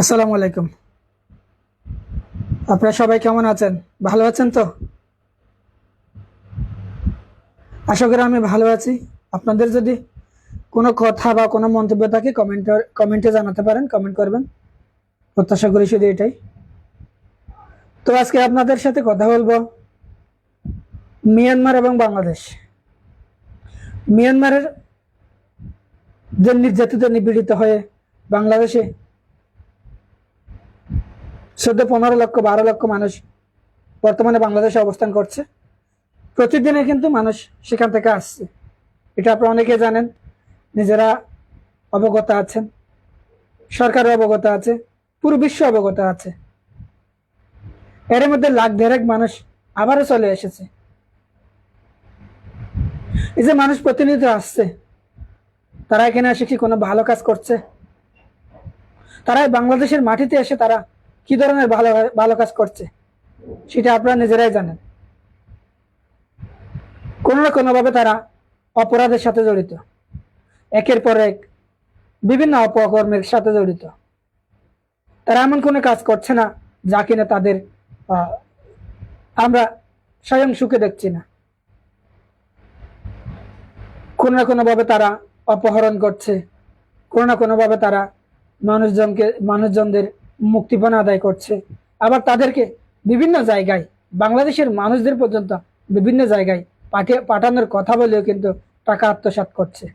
আসসালামু আলাইকুম। আপনারা সবাই কেমন আছেন? ভালো আছেন তো? আশা করি আমি ভালো আছি। আপনাদের যদি কোনো কথা বা কোনো মন্তব্য থাকে কমেন্ট কমেন্টে জানাতে পারেন কমেন্ট করবেন। প্রত্যাশা করি শুধু এটাই। তো আজকে আপনাদের সাথে কথা বলব মিয়ানমার এবং বাংলাদেশ। মিয়ানমারের যে নির্যাতিত নিপীড়িত হয়ে বাংলাদেশে চোদ্দ, পনেরো লক্ষ, বারো লক্ষ মানুষ বর্তমানে বাংলাদেশে অবস্থান করছে। প্রতিদিনে কিন্তু মানুষ সেখান থেকে আসছে। এটা আপনারা অনেকে জানেন, নিজেরা অবগত আছেন, সরকারের অবগত আছে, পুরো বিশ্ব অবগত আছে। এর মধ্যে লাখ দেড়েক মানুষ আবারও চলে এসেছে। এই যে মানুষ প্রতিনিয়ত আসছে, তারা এখানে এসে কি কোনো ভালো কাজ করছে? তারা বাংলাদেশের মাটিতে এসে তারা কি ধরনের ভালো ভালো কাজ করছে? সেটা আপনারা নিজেরাই জানেন। কোনো না কোনোভাবে তারা অপরাধের সাথে জড়িত। একের পর এক বিভিন্ন অপকর্মের সাথে জড়িত। তারা এমন কোনো কাজ করছে না যা কিনা তাদের আমরা স্বয়ং সুখে দেখছি না। কোনো না কোনোভাবে তারা অপহরণ করছে। কোনো না কোনোভাবে তারা মানুষজনকে, মানুষজনদের মুক্তিপণ আদায় করছে। আবার তাদেরকে বিভিন্ন জায়গায়, বাংলাদেশের মানুষদের পর্যন্ত বিভিন্ন জায়গায় পাঠিয়ে, পাঠানোর কথা বলেও কিন্তু টাকা আত্মসাৎ করছে।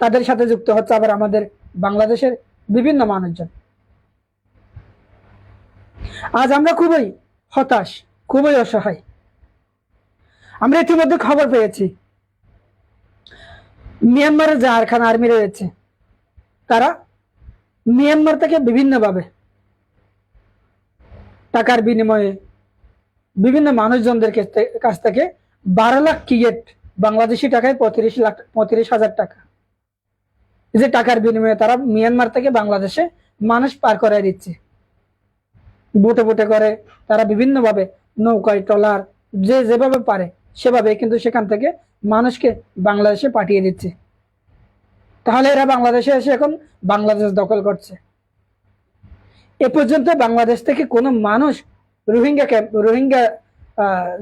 তাদের সাথে যুক্ত হচ্ছে আবার আমাদের বাংলাদেশের বিভিন্ন মানুষজন। আজ আমরা খুবই হতাশ, খুবই অসহায়। আমরা ইতিমধ্যে খবর পেয়েছি। মিয়ানমারের যে আরখান আর্মি রয়েছে। তারা মিয়ানমার থেকে বিভিন্নভাবে টাকার বিনিময়ে বিভিন্ন মানুষজনদের কাছ থেকে বারো লাখ কিয়েট বাংলাদেশি টাকায় পঁয়ত্রিশ লাখ, পঁয়ত্রিশ হাজার টাকা। যে টাকার বিনিময়ে তারা মিয়ানমার থেকে বাংলাদেশে মানুষ পার করে দিচ্ছে। বুটে বুটে করে তারা বিভিন্নভাবে নৌকায়, ট্রলার, যে যেভাবে পারে সেভাবে কিন্তু সেখান থেকে মানুষকে বাংলাদেশে পাঠিয়ে দিচ্ছে। তাহলে এরা বাংলাদেশে এসে এখন বাংলাদেশ দখল করছে। এ পর্যন্ত বাংলাদেশ থেকে কোনো মানুষ রোহিঙ্গা ক্যাম্প রোহিঙ্গা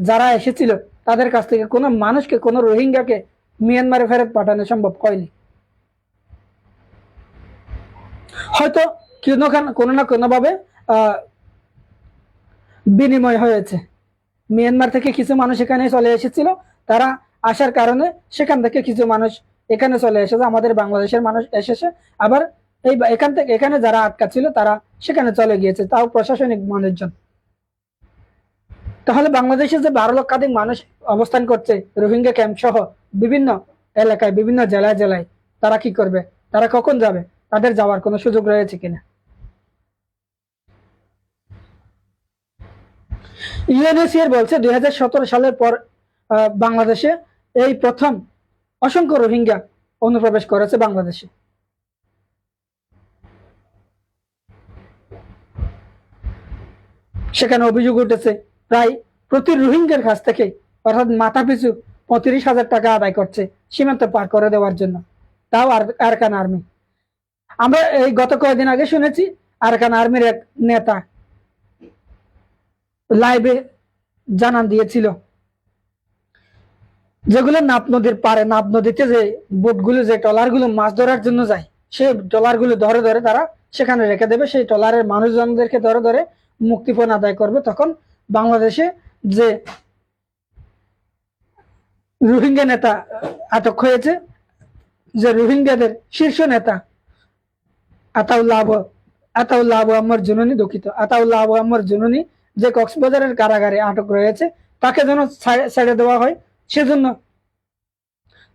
যারা এসেছিল, তাদের কাছ থেকে কোনো মানুষকে, কোনো রোহিঙ্গাকে মিয়ানমারে ফেরত পাঠানো সম্ভব হয়নি। হয়তো কোনো কোনো না কোনোভাবে বিনিময় হয়েছে। মিয়ানমার থেকে কিছু মানুষ এখানে চলে এসেছিল, তারা আসার কারণে সেখান থেকে কিছু মানুষ এখানে চলে এসেছে, আমাদের বাংলাদেশের মানুষ এসেছে, আবার এই এখান থেকে, এখানে যারা আটকা ছিল, তারা সেখানে চলে গিয়েছে, তাও প্রশাসনিক মানুষজন। তাহলে বাংলাদেশে যে বারো লক্ষাধিক মানুষ অবস্থান করছে, রোহিঙ্গা ক্যাম্প সহ বিভিন্ন এলাকায়, বিভিন্ন জেলায় জেলায়, তারা কি করবে? তারা কখন যাবে? তাদের যাওয়ার কোনো সুযোগ রয়েছে কিনা? ইউএনএসিআর বলছে, দুই হাজার সতেরো সালের পর বাংলাদেশে এই প্রথম অসংখ্য রোহিঙ্গা অনুপ্রবেশ করেছে বাংলাদেশে। সেখানে অভিযোগ উঠেছে, প্রায় প্রতি রোহিঙ্গার কাছ থেকে, অর্থাৎ মাথা পিছু পঁয়ত্রিশ হাজার টাকা আদায় করছে সীমান্ত পার করে দেওয়ার জন্য। তাও আরকান আর্মি। আমরা এই গত কয়েকদিন আগে শুনেছি, আরকান আর্মির এক নেতা লাইভে জানান দিয়েছিল, যেগুলো নাপ নদীর পারে নাপ নদীতে যে বোটগুলো, যে ট্রলারগুলো মাছ ধরার জন্য যায়, সেই ট্রলারগুলো ধরে ধরে তারা সেখানে রেখে দেবে, সেই ট্রলারের মানুষজনদেরকে ধরে ধরে মুক্তিপণ আদায় করবে, তখন বাংলাদেশে যে রোহিঙ্গা নেতা আটক হয়েছে, যে রোহিঙ্গাদের শীর্ষ নেতা আতাউল্লাহ আতাউল্লাহ জুনুনি দুঃখিত, আতাউল্লাহ জুনুনি যে কক্সবাজারের কারাগারে আটক রয়েছে, তাকে যেন ছেড়ে দেওয়া হয়, সেজন্য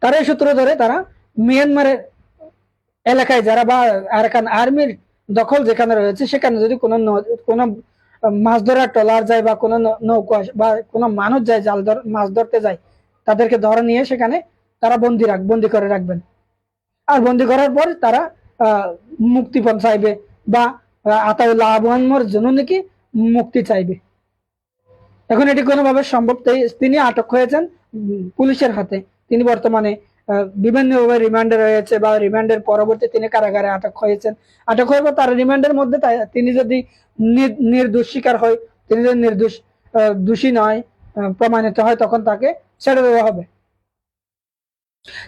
তারা এই সূত্র ধরে তারা মিয়ানমারের এলাকায় যারা বা আরকান আর্মির দখল যেখানে রয়েছে, সেখানে যদি কোনো কোনো মাছ ধরার ট্রলার যায় বা কোনো নৌকা বা কোনো মানুষ যায়, জাল ধর মাছ ধরতে যায়, তাদেরকে ধরে নিয়ে সেখানে তারা বন্দি রাখ বন্দি করে রাখবেন। আর বন্দি করার পর তারা মুক্তিপণ চাইবে বা আতাউল্লাহ আবু জন্য নাকি মুক্তি চাইবে। এখন এটি কোনোভাবে সম্ভব তিনি আটক হয়েছেন পুলিশের হাতে। তিনি বর্তমানে বিভিন্নভাবে রিমান্ডে রয়েছে বা রিমান্ডের পরবর্তী তিনি কারাগারে আটক হয়েছেন। আটক হওয়ার পর তার রিমান্ডের মধ্যে তিনি যদি নির্দোষ স্বীকার হয়, তিনি যদি নির্দোষ দোষী নয় প্রমাণিত হয়, তখন তাকে ছেড়ে দেওয়া হবে।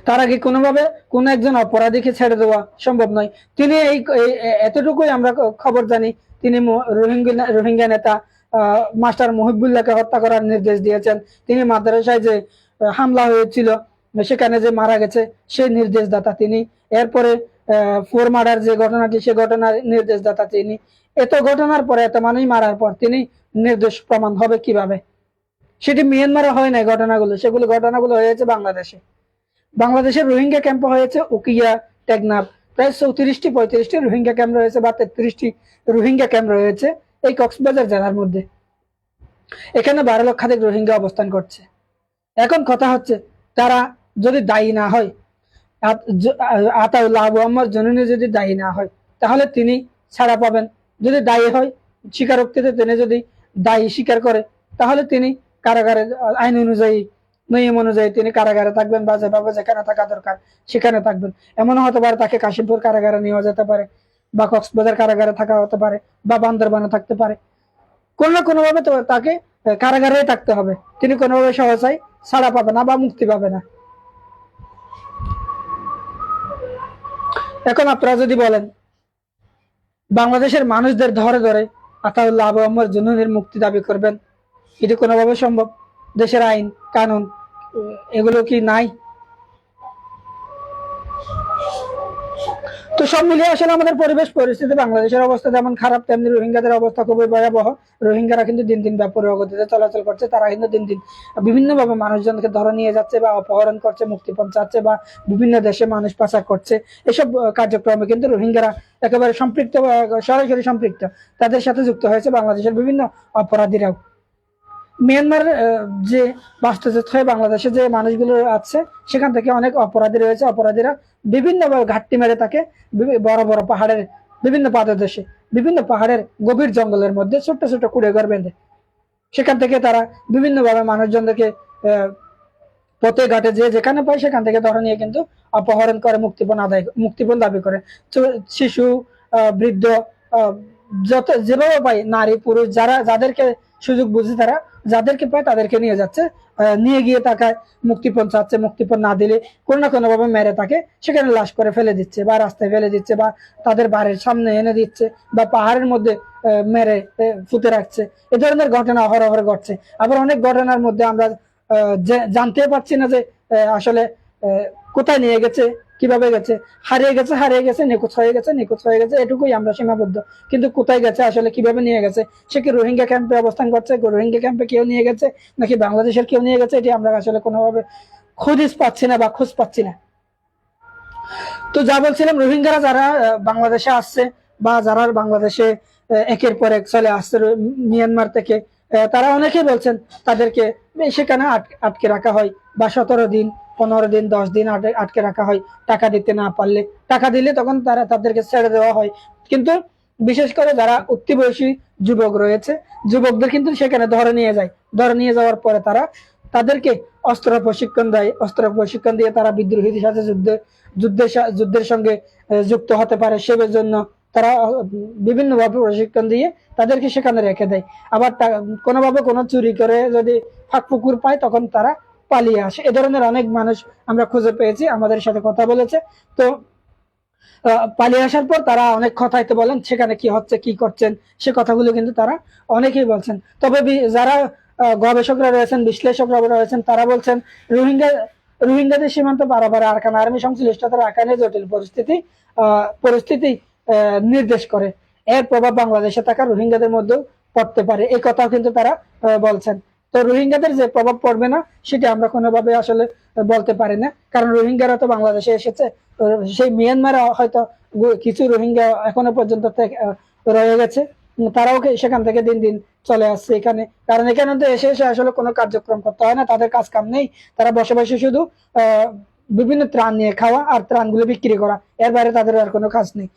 তার আগে কোনোভাবে কোন একজন অপরাধীকে ছেড়ে দেওয়া সম্ভব নয়। তিনি এই এতটুকুই আমরা খবর জানি। তিনি রোহিঙ্গা রোহিঙ্গা নেতা মাস্টার মহিবুল্লাহকে হত্যা করার নির্দেশ দিয়েছেন। তিনি মাদ্রাসায় যে হামলা হয়েছিল সেখানে যে মারা গেছে, সেই নির্দেশদাতা তিনি। এরপরে ফোর মার্ডার যে ঘটনাটি, সে ঘটনার নির্দেশদাতা তিনি। এত ঘটনার পরে, এত মানুষ মারার পর তিনি নির্দেশ প্রমাণ হবে কীভাবে? সেটি মিয়ানমারে হয় না ঘটনাগুলো। সেগুলো ঘটনাগুলো হয়েছে বাংলাদেশে। বাংলাদেশের রোহিঙ্গা ক্যাম্প হয়েছে উকিয়া টেকনাফ। প্রায় চৌত্রিশটি, পঁয়ত্রিশটি রোহিঙ্গা ক্যাম্প রয়েছে বা তেত্রিশটি রোহিঙ্গা ক্যাম্প রয়েছে এই কক্সবাজার জেলার মধ্যে। এখানে বারো লক্ষাধিক রোহিঙ্গা অবস্থান করছে। এখন কথা হচ্ছে, তারা যদি দায়ী না হয় আত- আতাউল্লাহ আবু আম্মার জননী যদি দায়ী না হয় তাহলে তিনি ছাড়া পাবেন। যদি দায়ী হয় স্বীকারোক্তিতে তিনি যদি দায়ী স্বীকার করে তাহলে তিনি কারাগারে আইন অনুযায়ী নিয়ম অনুযায়ী তিনি কারাগারে থাকবেন বা যেভাবে যেখানে থাকা দরকার সেখানে থাকবেন। এমনও হতে পারে তাকে কাশিমপুর কারাগারে নেওয়া যেতে পারে বা কক্সবাজার কারাগারে থাকা হতে পারে বা বান্দরবানে থাকতে পারে। কোনো না কোনোভাবে তাকে আহ, কারাগারেই থাকতে হবে। তিনি কোনোভাবে সহসায় ছাড়া পাবে না বা মুক্তি পাবে না। এখন আপনারা যদি বলেন, বাংলাদেশের মানুষদের ধরে ধরে আতাউল্লাহ আবু আম্মর জুনুনের মুক্তি দাবি করবেন, এটি কোনোভাবে সম্ভব? দেশের আইন, কানুন, এগুলো কি নাই? তো সব মিলিয়ে আসলে আমাদের পরিবেশ, পরিস্থিতি, বাংলাদেশের অবস্থা যেমন খারাপ, তেমনি রোহিঙ্গাদের অবস্থা খুবই ভয়াবহ। রোহিঙ্গারা কিন্তু দিন দিন ব্যাপরীয় গতিতে চলাচল করছে। তারা কিন্তু দিন দিন বিভিন্নভাবে মানুষজনকে ধরে নিয়ে যাচ্ছে বা অপহরণ করছে, মুক্তিপণ চাচ্ছে বা বিভিন্ন দেশে মানুষ পাচার করছে। এসব কার্যক্রমে কিন্তু রোহিঙ্গারা একেবারে সম্পৃক্ত সরাসরি সম্পৃক্ত। তাদের সাথে যুক্ত হয়েছে বাংলাদেশের বিভিন্ন অপরাধীরাও। মিয়ানমার আহ, যে হয়ে বাংলাদেশে যে মানুষগুলো আছে সেখান থেকে অনেক অপরাধী রয়েছে। অপরাধীরা বিভিন্ন ঘাটতি মেরে থাকে। বড় বড় পাহাড়ের বিভিন্ন পাদদেশে বিভিন্ন পাহাড়ের গভীর জঙ্গলের মধ্যে ছোট্ট ছোট্ট কুড়ে ঘর বেঁধে। সেখান থেকে তারা বিভিন্নভাবে মানুষজনদেরকে পথে ঘাটে যে যেখানে পায় সেখান থেকে ধরে নিয়ে কিন্তু অপহরণ করে মুক্তিপণ আদায় মুক্তিপণ দাবি করে। শিশু বৃদ্ধ যত যেভাবে পায় নারী, পুরুষ, যারা, যাদেরকে সুযোগ বুঝে তারা, যাদেরকে পায় তাদেরকে নিয়ে যাচ্ছে। নিয়ে গিয়ে তাকে মুক্তিপণ চাচ্ছে, মুক্তিপণ না দিলে কোনো না কোনো ভাবে মেরে তাকে সেখানে লাশ করে ফেলে দিচ্ছে বা রাস্তায় ফেলে দিচ্ছে বা তাদের বাড়ির সামনে এনে দিচ্ছে বা পাহাড়ের মধ্যে মেরে পুঁতে রাখছে। এ ধরনের ঘটনা অহরহ ঘটছে। আবার অনেক ঘটনার মধ্যে আমরা জানতে পারছি না যে আসলে কোথায় নিয়ে গেছে কীভাবে গেছে? হারিয়ে গেছে হারিয়ে গেছে, নিখোঁজ হয়ে গেছে, নিখোঁজ হয়ে গেছে, এটুকুই আমরা সীমাবদ্ধ। কিন্তু কোথায় গেছে, আসলে কীভাবে নিয়ে গেছে? সে কি রোহিঙ্গা ক্যাম্পে অবস্থান করছে? রোহিঙ্গা ক্যাম্পে কেউ নিয়ে গেছে? নাকি বাংলাদেশের কেউ নিয়ে গেছে? এটি আমরা আসলে কোনোভাবে খোঁজ পাচ্ছি না বা খোঁজ পাচ্ছি না। তো যা বলছিলাম, রোহিঙ্গারা যারা বাংলাদেশে আসছে বা যারা বাংলাদেশে একের পর এক চলে আসছে মিয়ানমার থেকে তারা অনেকেই বলছেন তাদেরকে সেখানে আট- আটকে রাখা হয় বা সতেরো দিন পনেরো দিন, দশ দিন আটকে রাখা হয়। টাকা দিতে না পারলে। টাকা দিলে তখন তারা তাদেরকে ছেড়ে দেওয়া হয়। কিন্তু বিশেষ করে যারা উঠতি বয়সী যুবক রয়েছে, যুবকদের কিন্তু সেখানে ধরে নিয়ে যায়। ধরে নিয়ে যাওয়ার পরে তারা তাদেরকে অস্ত্র প্রশিক্ষণ দেয়। অস্ত্র প্রশিক্ষণ দিয়ে তারা বিদ্রোহীদের সাথে যুদ্ধে যুদ্ধের যুদ্ধের সঙ্গে যুক্ত হতে পারে। সেবের জন্য তারা বিভিন্ন ভাবে প্রশিক্ষণ দিয়ে তাদেরকে সেখানে রেখে দেয়। আবার কোনোভাবে কোনো চুরি করে যদি ফাঁক পুকুর পায়, তখন তারা পালিয়ে আসে। এ ধরনের অনেক মানুষ আমরা খুঁজে পেয়েছি, আমাদের সাথে কথা বলেছে। তো পালিয়ে আসার পর তারা অনেক কথাই তো বলেন, সেখানে কি হচ্ছে, কি করছেন, সে কথাগুলো কিন্তু তারা অনেকেই বলছেন। তবে যারা গবেষকরা রয়েছেন, বিশ্লেষকরা রয়েছেন, তারা বলছেন, রোহিঙ্গা, রোহিঙ্গাদের সীমান্ত পারাপারে আরকান আর্মি সংশ্লিষ্টতার আকানে জটিল পরিস্থিতি পরিস্থিতি নির্দেশ করে। এর প্রভাব বাংলাদেশে থাকা রোহিঙ্গাদের মধ্যেও পড়তে পারে। এই কথাও কিন্তু তারা বলছেন। রোহিঙ্গাদের যে প্রভাব পড়বে না, সেটা আমরা কোনোভাবে আসলে বলতে পারি না। কারণ রোহিঙ্গারা তো বাংলাদেশে এসেছে। সেই মিয়ানমারে হয়তো কিছু রোহিঙ্গা এখনও পর্যন্ত রয়ে গেছে। তারাও সেখান থেকে দিন দিন চলে আসছে এখানে। কারণ এখানে তো এসে এসে আসলে কোনো কার্যক্রম করতে হয় না, তাদের কাজ কাম নেই। তারা বসে বসে শুধু বিভিন্ন ত্রাণ নিয়ে খাওয়া আর ত্রাণগুলো বিক্রি করা। এর বাইরে তাদের আর কোনো কাজ নেই।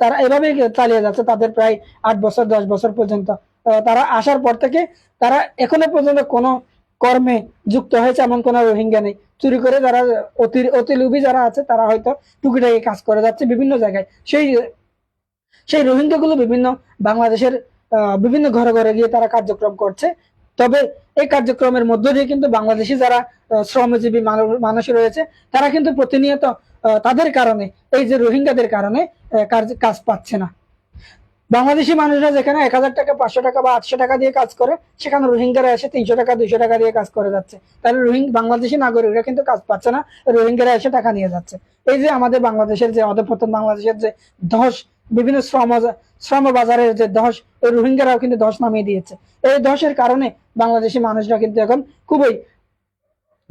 তারা এভাবেই চালিয়ে যাচ্ছে তাদের প্রায় আট বছর, দশ বছর পর্যন্ত। তারা আসার পর থেকে তারা এখনও পর্যন্ত কোনো কর্মে যুক্ত হয়েছে, এমন কোনো রোহিঙ্গা নেই। চুরি করে যারা অতি অতি লোভী যারা আছে, তারা হয়তো টুকিটাকি কাজ করে যাচ্ছে বিভিন্ন জায়গায়। সেই সেই রোহিঙ্গা গুলো বিভিন্ন বাংলাদেশের বিভিন্ন ঘরে ঘরে গিয়ে তারা কার্যক্রম করছে। তবে এই কার্যক্রমের মধ্য দিয়ে কিন্তু বাংলাদেশি যারা শ্রমজীবী মানুষ রয়েছে, তারা কিন্তু প্রতিনিয়ত তাদের কারণে, এই যে রোহিঙ্গাদের কারণে কাজ পাচ্ছে না। বাংলাদেশি মানুষরা যেখানে এক হাজার টাকা, পাঁচশো টাকা বা আটশো টাকা দিয়ে কাজ করে, সেখানে রোহিঙ্গারা এসে তিনশো টাকা, দুইশো টাকা দিয়ে কাজ করে যাচ্ছে। তাহলে রোহিং, বাংলাদেশি নাগরিকরা কিন্তু কাজ পাচ্ছে না, রোহিঙ্গারা এসে টাকা নিয়ে যাচ্ছে। এই যে আমাদের বাংলাদেশের যে অধপতন বাংলাদেশের যে ধস, বিভিন্ন শ্রম শ্রম বাজারের যে ধস, এই রোহিঙ্গারাও কিন্তু ধস নামিয়ে দিয়েছে। এই ধসের কারণে বাংলাদেশি মানুষরা কিন্তু এখন খুবই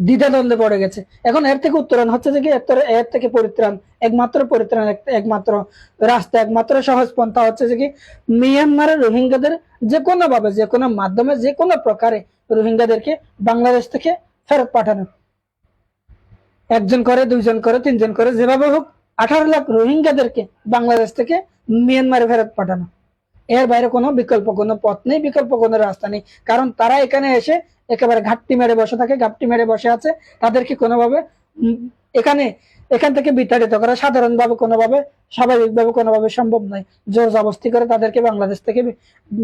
দ্বিধাদ্বন্দ্বে পড়ে গেছে। এখন এর থেকে উত্তরণ হচ্ছে যে কি, এর থেকে- পরিত্রাণ, একমাত্র পরিত্রাণ একমাত্র রাস্তা, একমাত্র সহজ পন্থা হচ্ছে যে কি, মিয়ানমারের রোহিঙ্গাদের যে কোনো ভাবে যে কোনো মাধ্যমে যে কোনো প্রকারে রোহিঙ্গাদেরকে বাংলাদেশ থেকে ফেরত পাঠানো। একজন করে, দুইজন করে, তিনজন করে, যেভাবে হোক, আঠারো লাখ রোহিঙ্গাদেরকে বাংলাদেশ থেকে মিয়ানমারে ফেরত পাঠানো। এর বাইরে কোনো বিকল্প কোনো পথ নেই, বিকল্প কোনো রাস্তা নেই। কারণ তারা এখানে এসে একেবারে ঘাটতি মেরে বসে থাকে, ঘাপটি মেরে বসে আছে। তাদেরকে কোনোভাবে এখানে, এখান থেকে বিতাড়িত করা সাধারণভাবে কোনোভাবে, স্বাভাবিকভাবে কোনোভাবে সম্ভব নয়। জোর জবস্তি করে তাদেরকে বাংলাদেশ থেকে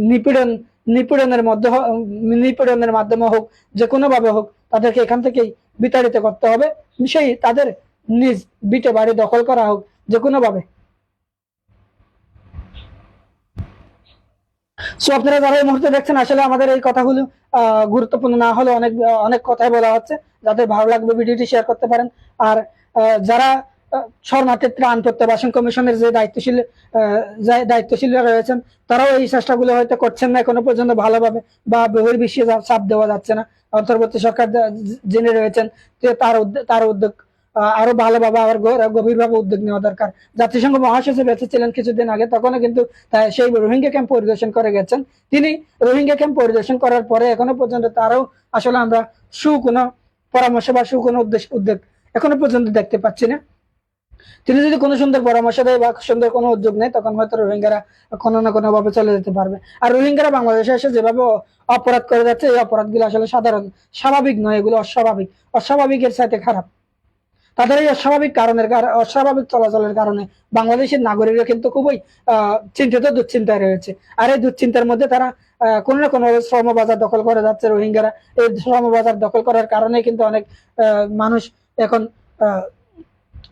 নিপীড়ন, নিপীড়নের মধ্যে নিপীড়নের মাধ্যমে হোক, যে কোনোভাবে হোক, তাদেরকে এখান থেকেই বিতাড়িত করতে হবে। সেই তাদের নিজ বিটে বাড়ি দখল করা হোক, যে কোনো সো আপনারা যারা এই মুহূর্তে দেখছেন, আসলে আমাদের এই কথাগুলো গুরুত্বপূর্ণ না হলে অনেক অনেক কথাই বলা হচ্ছে। যাদের ভালো লাগবে ভিডিওটি শেয়ার করতে পারেন। আর যারা শরণার্থী ত্রাণ প্রত্যাবাসন কমিশনের যে দায়িত্বশীল দায়িত্বশীলরা রয়েছেন, তারাও এই চেষ্টাগুলো হয়তো করছেন না এখনও পর্যন্ত ভালোভাবে বা বহির্বিশ্বে চাপ দেওয়া যাচ্ছে না। অন্তর্বর্তী সরকার যা- জেনে রয়েছেন তার উদ্যোগ তার উদ্যোগ আরও ভালোভাবে আবার গভীরভাবে উদ্যোগ নেওয়া দরকার। জাতিসংঘ মহাসচিব এসেছিলেন কিছুদিন আগে, তখনও কিন্তু সেই রোহিঙ্গা ক্যাম্প পরিদর্শন করে গেছেন। তিনি রোহিঙ্গা ক্যাম্প পরিদর্শন করার পরে এখনও পর্যন্ত তারও আসলে আমরা সু কোনো পরামর্শ বা সু কোনো উদ্দেশ্য উদ্যোগ এখনও পর্যন্ত দেখতে পাচ্ছি না। তিনি যদি কোনো সুন্দর পরামর্শ দেয় বা সুন্দর কোনো উদ্যোগ নেয়, তখন হয়তো রোহিঙ্গারা কোনো না কোনো ভাবে চলে যেতে পারবে। আর রোহিঙ্গারা বাংলাদেশে এসে যেভাবে অপরাধ করে যাচ্ছে, এই অপরাধগুলো আসলে সাধারণ স্বাভাবিক নয়, এগুলো অস্বাভাবিক। অস্বাভাবিকের সাথে খারাপ। তাদের এই অস্বাভাবিক কারণের কার- অস্বাভাবিক চলাচলের কারণে বাংলাদেশের নাগরিকরা কিন্তু খুবই চিন্তিত, দুশ্চিন্তায় রয়েছে। আর এই দুশ্চিন্তার মধ্যে তারা কোনো না কোনো শ্রম বাজার দখল করে যাচ্ছে রোহিঙ্গারা। এই শ্রম বাজার দখল করার কারণে কিন্তু অনেক মানুষ এখন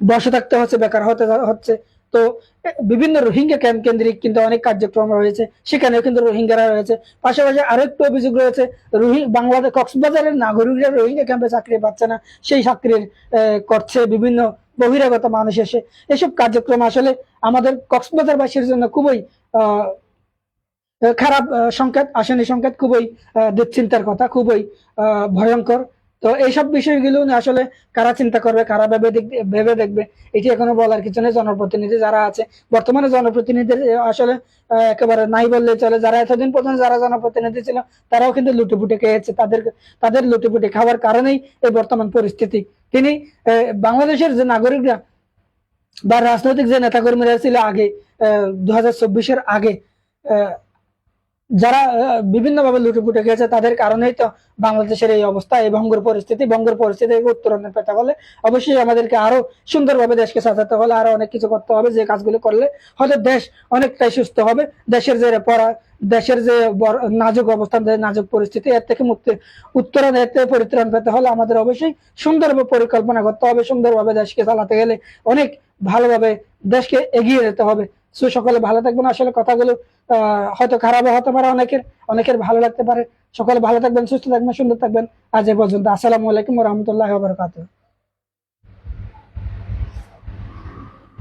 বসে থাকতে হচ্ছে, বেকার হতে হচ্ছে। তো বিভিন্ন রোহিঙ্গা ক্যাম্প কেন্দ্রিক কিন্তু অনেক কার্যক্রম রয়েছে, সেখানেও কিন্তু রোহিঙ্গারা রয়েছে। পাশাপাশি আরও একটু অভিযোগ রয়েছে বাংলাদেশ কক্সবাজারের নাগরিকরা রোহিঙ্গা ক্যাম্পে চাকরি পাচ্ছে না, সেই চাকরির করছে বিভিন্ন বহিরাগত মানুষ এসে। এসব কার্যক্রম আসলে আমাদের কক্সবাজারবাসীর জন্য খুবই খারাপ সংকেত, আসেনি সংকেত, খুবই দুশ্চিন্তার কথা, খুবই ভয়ঙ্কর। তো এইসব বিষয়গুলো আসলে কারা চিন্তা করবে, কারা ভেবে ভেবে দেখবে, এটি এখনও বলার কিছু নেই। জনপ্রতিনিধি যারা আছে, বর্তমানে জনপ্রতিনিধিদের আসলে একেবারে নাই বললে চলে। যারা এতদিন পর্যন্ত যারা জনপ্রতিনিধি ছিল, তারাও কিন্তু লুটেপুটে খেয়েছে। তাদের তাদের লুটেপুটে খাওয়ার কারণেই এই বর্তমান পরিস্থিতি। তিনি বাংলাদেশের যে নাগরিকরা বা রাজনৈতিক যে নেতাকর্মীরা ছিল আগে আহ দু হাজার আগে যারা আহ, বিভিন্নভাবে লুটেপুটে গেছে তাদের কারণেই তো বাংলাদেশের এই অবস্থা এই ভঙ্গুর পরিস্থিতি ভঙ্গুর পরিস্থিতি উত্তরণের পেতে হলে অবশ্যই আমাদেরকে আরও সুন্দরভাবে দেশকে সাজাতে হলে আরও অনেক কিছু করতে হবে যে কাজগুলো করলে হয়তো দেশ অনেকটাই সুস্থ হবে। দেশের যে পড়া দেশের যে নাজুক অবস্থান নাজুক পরিস্থিতি এর থেকে মুক্তি উত্তরণ এর থেকে পরিত্রাণ পেতে হলে আমাদের অবশ্যই সুন্দরভাবে পরিকল্পনা করতে হবে সুন্দরভাবে দেশকে চালাতে গেলে অনেক ভালোভাবে দেশকে এগিয়ে যেতে হবে। সো সকলে ভালো থাকবেন। আসলে কথাগুলো হয়তো খারাপও হতে পারে অনেকের অনেকের ভালো লাগতে পারে। সকলে ভালো থাকবেন, সুস্থ থাকবেন, সুন্দর থাকবেন। আজ এ পর্যন্ত। আসসালামু আলাইকুম রহমতুল্লাহ বারকাতুহ।